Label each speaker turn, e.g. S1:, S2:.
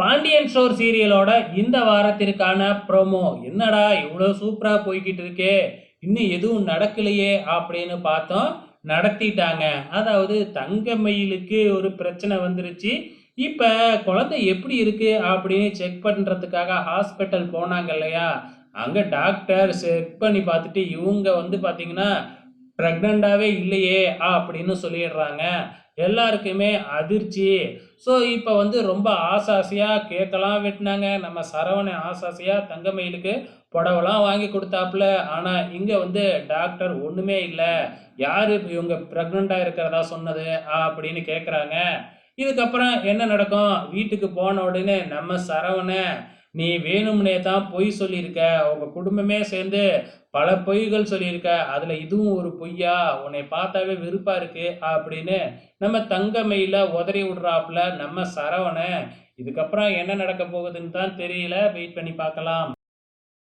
S1: Pandian store சீரியலோட இந்த வாரத்திற்கான promo. என்னடா இவ்வளோ சூப்பராக போய்கிட்டு இருக்கே? இன்னும் எதுவும் நடக்கலையே அப்படின்னு பார்த்தோம். நடத்திட்டாங்க. அதாவது தங்கமயிலுக்கு ஒரு பிரச்சனை வந்துருச்சு. இப்போ குழந்தை எப்படி இருக்கு அப்படின்னு செக் பண்ணுறதுக்காக ஹாஸ்பிட்டல் போனாங்க இல்லையா? அங்கே டாக்டர் செக் பண்ணி பார்த்துட்டு இவங்க வந்து பார்த்தீங்கன்னா ப்ரெக்னெண்ட்டாகவே இல்லையே அப்படின்னு சொல்லிடுறாங்க. எல்லாருக்குமே அதிர்ச்சி. ஸோ இப்போ வந்து ரொம்ப ஆசாசியாக கேட்கலாம் வெட்டினாங்க. நம்ம சரவணை ஆசாசியாக தங்கமயிலுக்கு புடவெல்லாம் வாங்கி கொடுத்தாப்புல. ஆனால் இங்கே வந்து டாக்டர் ஒன்றுமே இல்லை. யார் இவங்க ப்ரெக்னெண்ட்டாக இருக்கிறதா சொன்னது அப்படின்னு கேட்குறாங்க இதுக்கப்புறம் என்ன நடக்கும்? வீட்டுக்கு போன உடனே நம்ம சரவணை நீ வேணும்னே தான் பொய் சொல்லியிருக்க. உங்க குடும்பமே சேர்ந்து பல பொய்கள் சொல்லியிருக்க. அதுல இதுவும் ஒரு பொய்யா? உன்னை பார்த்தாவே வெறுப்பா இருக்கு அப்படின்னு நம்ம தங்கமையில உதறி விடுறாப்புல நம்ம சரவண இதுக்கப்புறம் என்ன நடக்க போகுதுன்னு தான் தெரியல. வெயிட் பண்ணி பார்க்கலாம்.